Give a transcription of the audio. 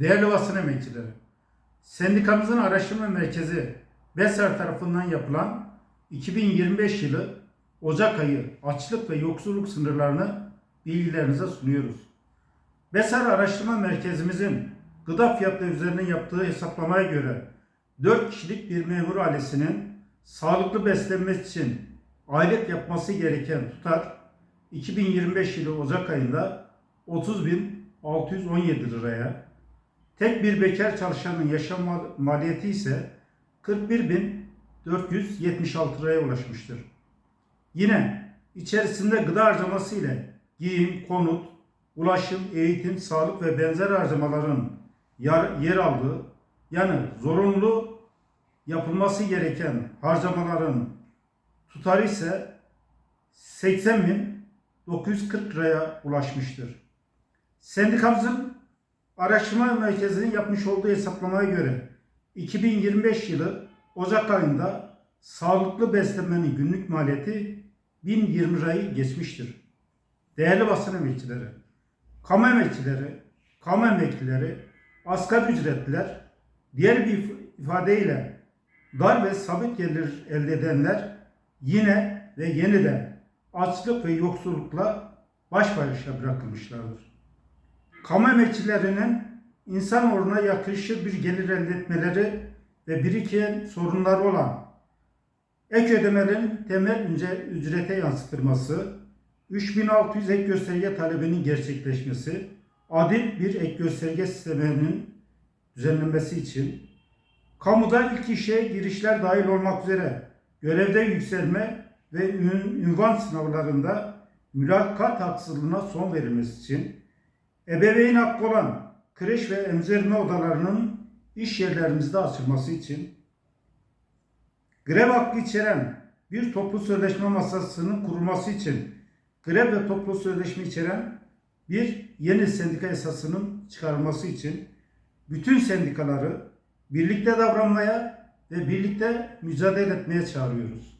Değerli basın emekçileri, sendikamızın araştırma merkezi BESER tarafından yapılan 2025 yılı Ocak ayı açlık ve yoksulluk sınırlarını bilgilerinize sunuyoruz. BESER araştırma merkezimizin gıda fiyatları üzerine yaptığı hesaplamaya göre 4 kişilik bir memur ailesinin sağlıklı beslenmesi için aylık yapması gereken tutar 2025 yılı Ocak ayında 30.617 liraya, tek bir bekar çalışanın yaşam mal- maliyeti ise 41.476 liraya ulaşmıştır. Yine içerisinde gıda harcaması ile giyim, konut, ulaşım, eğitim, sağlık ve benzer harcamaların yer aldığı yani zorunlu yapılması gereken harcamaların tutarı ise 80.940 liraya ulaşmıştır. Sendikamızın araştırma merkezinin yapmış olduğu hesaplamaya göre 2025 yılı Ocak ayında sağlıklı beslenmenin günlük maliyeti 1020 lirayı geçmiştir. Değerli basın emekçileri, kamu emekçileri, kamu emeklileri, asgari ücretliler, diğer bir if- ifadeyle dar ve sabit gelir elde edenler yine ve yeniden açlık ve yoksullukla baş başa bırakılmışlardır. Kamu emekçilerinin insan uğruna yakışır bir gelir elde etmeleri ve biriken sorunları olan ek ödemelerin temel ücrete yansıtılması, 3600 ek gösterge talebinin gerçekleşmesi, adil bir ek gösterge sisteminin düzenlenmesi için, kamuda ilk işe girişler dahil olmak üzere görevde yükselme ve ün- ünvan sınavlarında mülakat haksızlığına son verilmesi için, ebeveyn hakkı olan kreş ve emzirme odalarının iş yerlerimizde açılması için, grev hakkı içeren bir toplu sözleşme masasının kurulması için grev ve toplu sözleşme içeren bir yeni sendika esasının çıkarılması için bütün sendikaları birlikte davranmaya ve birlikte mücadele etmeye çağırıyoruz.